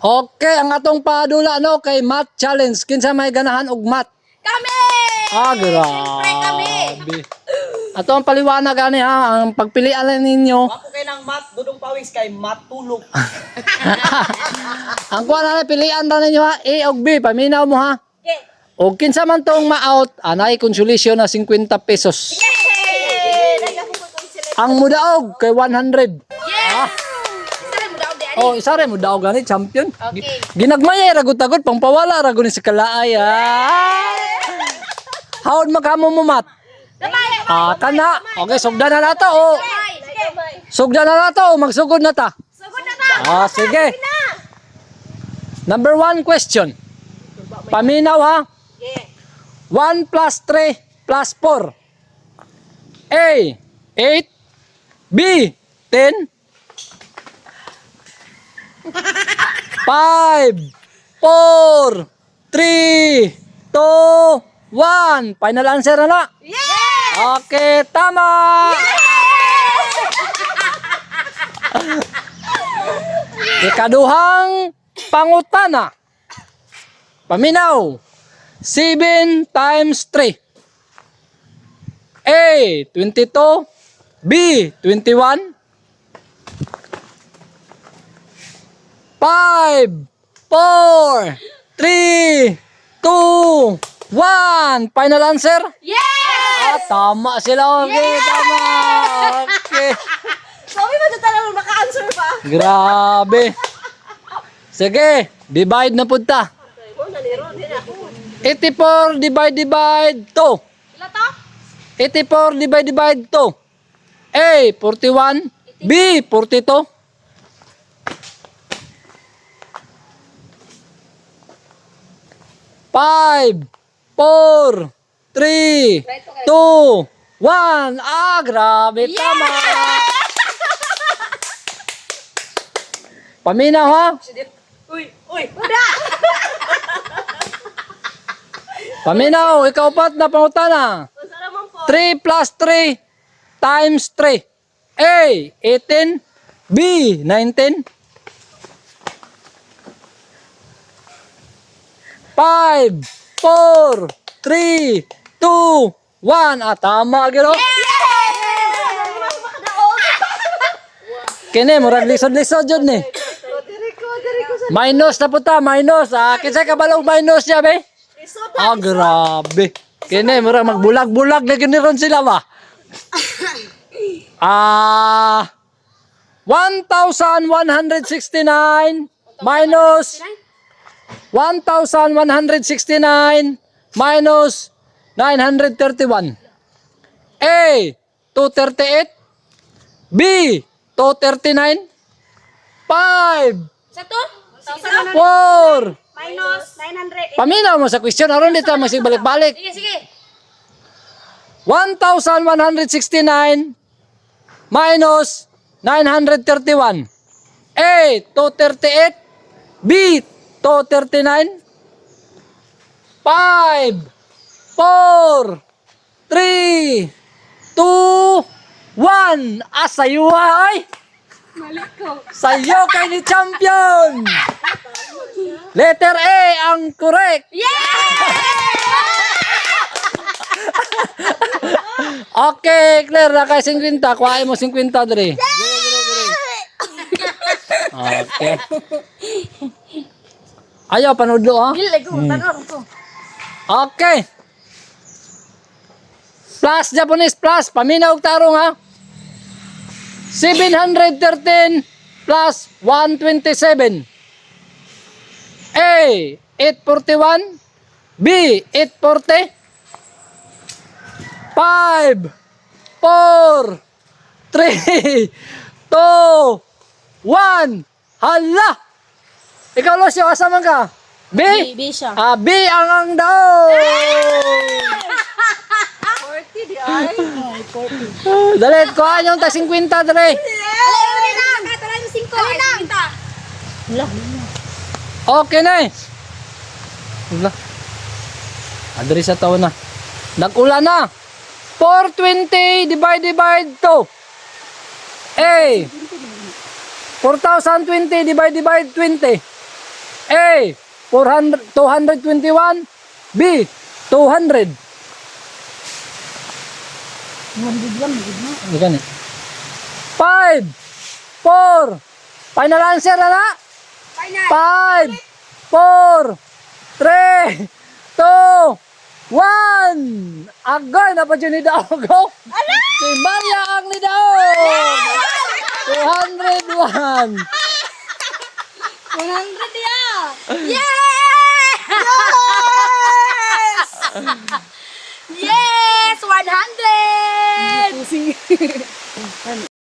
Okay, ang atong padula no kay math challenge. Kinsa may ganahan og math? Kami! Ah, Siyempre kami! grabe. Ato ang paliwanag ani ha, ang pagpilian lang ninyo. Ako kay ng mat, dudong pawis kay matulog. ang kuha na pilian na ninyo ha, A og B, paminaw mo ha. Okay. O kinsa man tong ma-out, anay consolation na 50 pesos. Yay! Ang mudaog kay 100. Oh, isa rin mudaog gani champion. Okay. Ginagmay ragut-agut pang pawala ragun ni si kalaay. Ah. Hawd magkamo mo mat. Ah, kana. Okay, sugdan na nato o. Sige! Sugdan na nato o magsugod na ta. Sugod na ta! Ah, sige. Number one question. Paminaw ha. Yeah. 1 plus 3 plus 4. A. 8. B. 10. 5. 4. 3. 2. 1. Final answer na na. Yeah! Okay, tama. Ikaduhang pangutana. Paminaw. 7 times 3. A. 22. B. 21. 5, 4, 3, 2, 1. Final answer? Yes! Ah, tama sila. Okay, tama. Okay. Sabi dito talagang maka-answer pa. Grabe. Sige, divide na punta. Okay, mo naliro din ako. 84 divide divide 2. Ila to? 84 divide divide 2. A, 41. B, 42. Five, four, three, two, one. Ah, grabe, tama. Paminaw ha? Uy, uy. Uda! Paminaw, ikaw pat na pangutana. Masa naman po? 3 plus 3 times 3. A, 18. B, 19. 5, 4, 3, 2, 1. Ah, tama, gino? Kini, murag lisod-lisod yun sa Minus na po ta, minus. Ah, kinsa ka balong minus niya, be? Ah, grabe. Kini, mura magbulag-bulag na giniron sila ba? Ah, 1,169 minus 1,169 minus 931. A, 238. B, 239. 5, Sa to? 4. Minus 900. Paminaw mo sa question. Aron dito magsibalik-balik. Sige, sige. 1,169 minus 931. A, 238. B, 239. 5, 4, 3, 2, 1. Ah, sayo ha, ay! Sayo kay ni champion! Letter A ang correct. Okay, Claire, na kay 50. Kuhain mo 50, Dre. Okay. Ayaw, panood do, ha? Gila ko, tanong ko. Okay. Plus, Japanese plus. Paminaw og tarong, ha? 713 plus 127. A, 841. B, 840. 5, 4, 3, 2, 1. Hala! Ikaw, Lucio, asaman ka? B? Baby siya. Ah, B ang ang daw! 40 di ay. Dali, kuhaan yung ta 50, dali. Yung 5. Alay lang. Okay na eh. Wala. Adri sa taon na. Nag-ulan na. 420 divide divide 2. A. 4020 divide divide 20. A, 400, 221. B, 200. 100 lang, magod na. Hindi ganit. 5, 4. Final answer na na. Final. 5, 4, 3, 2, 1. Agay na pa dyan ni Daogo. Si Maria ang ni Daog. 201. 100 yeah! Yes! Yes! 100!